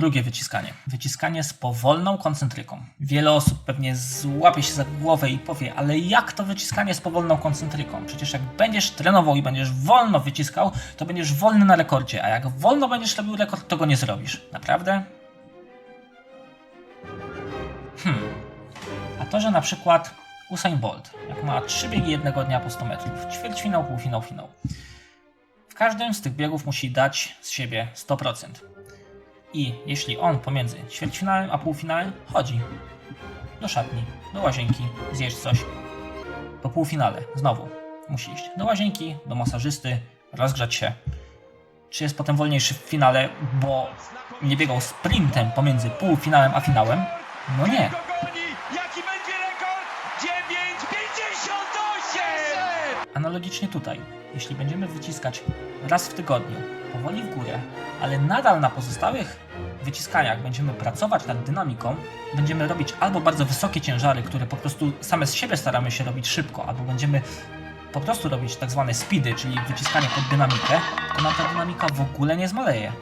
Drugie wyciskanie. Wyciskanie z powolną koncentryką. Wiele osób pewnie złapie się za głowę i powie, ale jak to wyciskanie z powolną koncentryką? Przecież jak będziesz trenował i będziesz wolno wyciskał, to będziesz wolny na rekordzie, a jak wolno będziesz robił rekord, to go nie zrobisz. Naprawdę? Hmm. A to, że na przykład Usain Bolt, jak ma trzy biegi jednego dnia po 100 metrów, ćwierćfinał, półfinał, finał. W każdym z tych biegów musi dać z siebie 100%. I jeśli on pomiędzy ćwierćfinałem a półfinałem chodzi do szatni, do łazienki, zjeść coś, po półfinale znowu musi iść do łazienki, do masażysty, rozgrzać się. Czy jest potem wolniejszy w finale, bo nie biegał sprintem pomiędzy półfinałem a finałem? No nie. Goni! Jaki będzie rekord? 9,58! Analogicznie tutaj, jeśli będziemy wyciskać raz w tygodniu, powoli w górę, ale nadal na pozostałych wyciskaniach będziemy pracować nad dynamiką, będziemy robić albo bardzo wysokie ciężary, które po prostu same z siebie staramy się robić szybko, albo będziemy po prostu robić tak zwane speedy, czyli wyciskanie pod dynamikę, to nam ta dynamika w ogóle nie zmaleje.